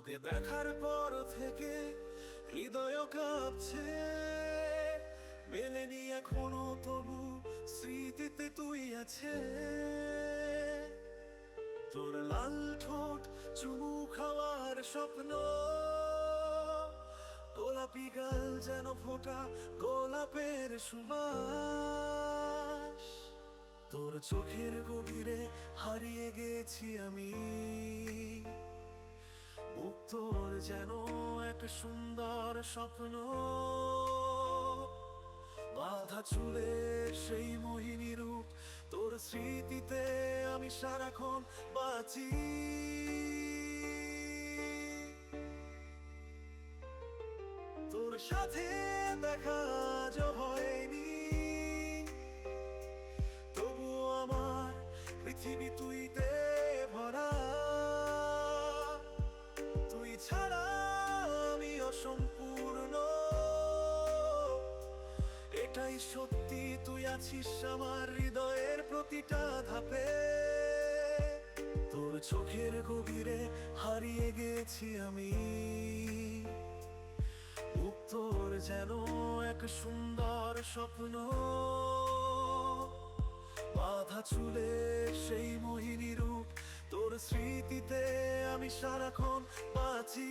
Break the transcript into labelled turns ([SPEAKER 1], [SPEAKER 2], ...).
[SPEAKER 1] তোকে দেখার পর থেকে হৃদয় কাঁপছে। মেলেনি এখনও তবু স্মৃতিতে তুই আছে। তোর লাল ঠোঁট চুমু খাওয়ার স্বপ্ন। গোলাপি গাল যেন ফোটা গোলাপের সুবাস। তোর চোখের গভীরে হারিয়ে গেছি আমি। উত্তর যেন এক সুন্দর স্বপ্ন। বাধা চুলে সেই মোহিনী রূপ, তোর স্মৃতিতে আমি সারাক্ষণ বাঁচি। তোর সাথে দেখা আজ হয়নি সত্যি তুই আছিস আমার হৃদয়ের প্রতিটা ধাপে। তোর চোখের গভীরে হারিয়ে গেছি আমি। উত্তর যেন এক সুন্দর স্বপ্ন। বাধা চুলে সেই মোহিনী রূপ তোর স্মৃতিতে আমি সারাক্ষণ বাঁচি।